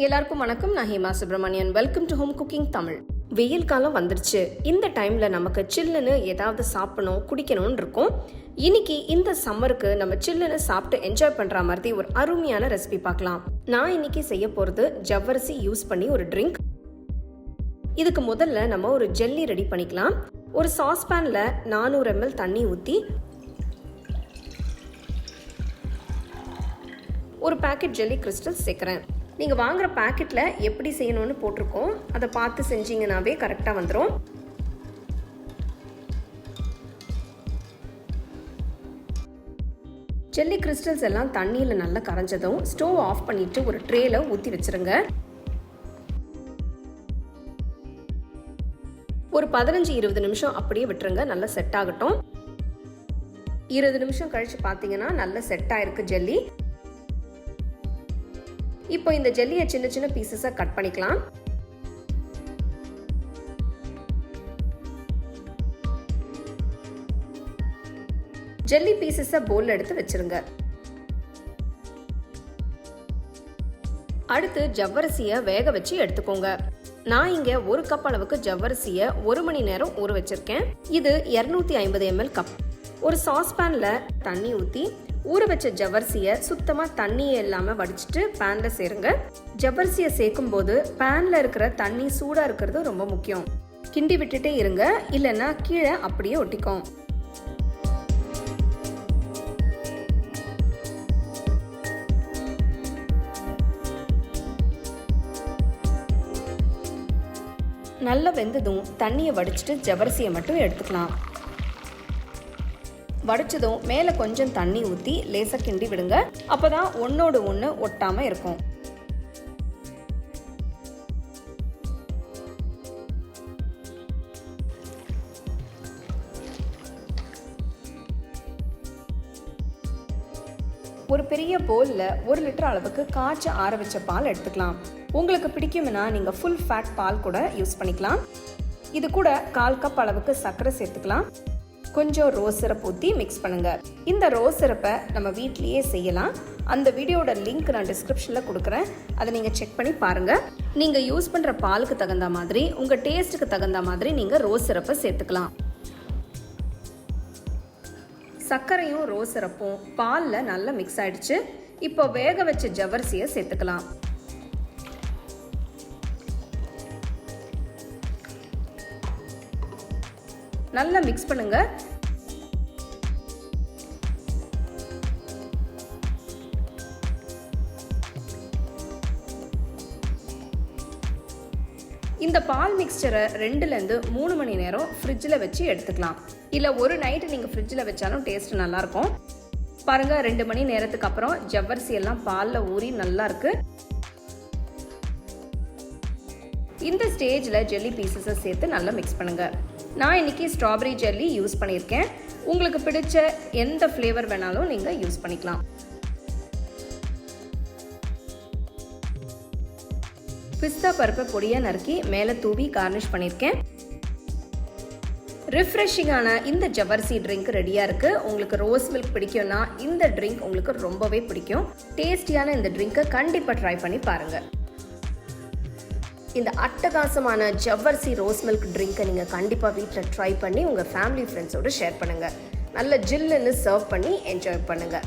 எல்லாருக்கும் வணக்கம். நான் Hema Subramanian welcome to home cooking Tamil வெயில் காலம் வந்துருச்சு. இந்த டைம்ல நமக்கு சில்லுன்னு ஏதாவது சாப்பிடணும் குடிக்கணும்னு இருக்கும். இன்னைக்கு இந்த சம்மருக்கு நம்ம சில்லுன்னு சாப்பிட்டு என்ஜாய் பண்ற மாதிரி ஒரு அருமையான ரெசிபி பார்க்கலாம். நான் இன்னைக்கு செய்ய போறது ஜவ்வரிசி யூஸ் பண்ணி ஒரு ட்ரிங்க் இதுக்கு முதல்ல நம்ம ஒரு ஜெல்லி ரெடி பண்ணிக்கலாம். ஒரு சாஸ்பேனில் நானூறு எம்எல் தண்ணி ஊற்றி ஒரு பேக்கெட் ஜெல்லி கிறிஸ்டல் சேர்க்குறேன். நீங்கள் வாங்குற பேக்கெட்டில் எப்படி செய்யணும்னு போட்டிருக்கோம். அதை பார்த்து செஞ்சிங்கனாவே கரெக்டாக வந்துடும் ஜெல்லி கிறிஸ்டல்ஸ் எல்லாம் தண்ணியில் நல்லா கரைஞ்சதும் ஸ்டோவ் ஆஃப் பண்ணிட்டு ஒரு ட்ரேல ஊற்றி வச்சிருங்க. ஒரு பதினஞ்சு இருபது நிமிஷம் அப்படியே விட்டுருங்க நல்லா செட் ஆகட்டும். இருபது நிமிஷம் கழிச்சு பார்த்தீங்கன்னா நல்லா செட் ஆயிருக்கு ஜெல்லி இப்போ இந்த ஜெல்லியை சின்ன சின்ன பீசஸாக கட் பண்ணிக்கலாம். ஜெல்லி பீசஸை போல் எடுத்து வச்சிருங்க. அடுத்து ஜவ்வரிசியை வேக வச்சு எடுத்துக்கோங்க. நான் இங்க ஒரு கப் அளவுக்கு ஜவ்வரிசியை ஒரு மணி நேரம் ஊற வச்சிருக்கேன். இது இரநூத்தி ஐம்பது எம்எல் கப் ஒரு சாஸ்பேன்ல தண்ணி ஊற்றி ஊற வச்ச ஜவ்வரிசியை சுத்தமாக தண்ணியை இல்லாமல் வடிச்சிட்டு பேனில் சேருங்க. ஜவ்வரிசியை சேர்க்கும் போது பேனில் இருக்கிற தண்ணி சூடாக இருக்கிறது ரொம்ப முக்கியம். கிண்டி விட்டுட்டே இருங்க இல்லைன்னா கீழே அப்படியே ஒட்டிக்கும். நல்லா வெந்ததும் தண்ணியை வடிச்சிட்டு ஜவரிசியை மட்டும் எடுத்துக்கலாம். வடிச்சதும் மேலே கொஞ்சம் தண்ணி ஊற்றி லேசாக கிண்டி விடுங்க. அப்போ தான் ஒன்றோடு ஒன்று ஒட்டாமல் இருக்கும். ஒரு பெரிய போலில் ஒரு லிட்டர் அளவுக்கு காய்ச்ச ஆற வச்ச பால் எடுத்துக்கலாம். உங்களுக்கு பிடிக்கும்னா நீங்கள் ஃபுல் ஃபேட் பால் கூட யூஸ் பண்ணிக்கலாம். இது கூட கால் கப் அளவுக்கு சர்க்கரை சேர்த்துக்கலாம். கொஞ்சம் ரோஸ் சிரப் ஊற்றி மிக்ஸ் பண்ணுங்கள் இந்த ரோஸ் சிரப்பை நம்ம வீட்லேயே செய்யலாம். அந்த வீடியோட லிங்க் நான் டிஸ்கிரிப்ஷனில் கொடுக்குறேன். அதை நீங்கள் செக் பண்ணி பாருங்கள் நீங்கள் யூஸ் பண்ணுற பாலுக்கு தகுந்த மாதிரி உங்கள் டேஸ்ட்டுக்கு தகுந்த மாதிரி நீங்கள் ரோஸ் சிரப்பை சேர்த்துக்கலாம். சர்க்கரையும் ரோஸ் சிரப்பும் பாலில் நல்லா மிக்ஸ் ஆகிடுச்சு இப்போ வேக வச்ச ஜவரிசியை சேர்த்துக்கலாம். நல்லா மிக்ஸ் பண்ணுங்க. இந்த பால் மிக்சரை ரெண்டுலேருந்து மூணு மணி நேரம் ஃப்ரிட்ஜில் வச்சு எடுத்துக்கலாம். இல்லை ஒரு நைட்டு நீங்கள் ஃப்ரிட்ஜில் வச்சாலும் டேஸ்ட் நல்லாயிருக்கும். பாருங்கள் ரெண்டு மணி நேரத்துக்கு அப்புறம் ஜவ்வரிசி எல்லாம் பாலில் ஊறி நல்லா இருக்கு. இந்த ஸ்டேஜில் ஜெல்லி பீசஸை சேர்த்து நல்லா மிக்ஸ் பண்ணுங்கள் நான் இன்றைக்கி ஸ்ட்ராபெரி ஜெல்லி யூஸ் பண்ணியிருக்கேன். உங்களுக்கு பிடிச்ச எந்த ஃப்ளேவர் வேணாலும் நீங்கள் யூஸ் பண்ணிக்கலாம். பிஸ்தா பருப்பை பொடியாக நறுக்கி மேலே தூவி கார்னிஷ் பண்ணியிருக்கேன். ரிஃப்ரெஷிங்கான இந்த ஜவர்சி ட்ரிங்க் ரெடியாக இருக்குது உங்களுக்கு ரோஸ் மில்க் பிடிக்கும்னா இந்த ட்ரிங்க் உங்களுக்கு ரொம்பவே பிடிக்கும். டேஸ்டியான இந்த ட்ரிங்க்கை கண்டிப்பாக ட்ரை பண்ணி பாருங்கள் இந்த அட்டகாசமான ஜவ்வரிசி ரோஸ் மில்க் ட்ரிங்க்கை நீங்கள் கண்டிப்பாக வீட்டில் ட்ரை பண்ணி உங்கள் ஃபேமிலி ஃப்ரெண்ட்ஸோடு ஷேர் பண்ணுங்கள் நல்ல ஜில்லுன்னு சர்வ் பண்ணி என்ஜாய் பண்ணுங்கள்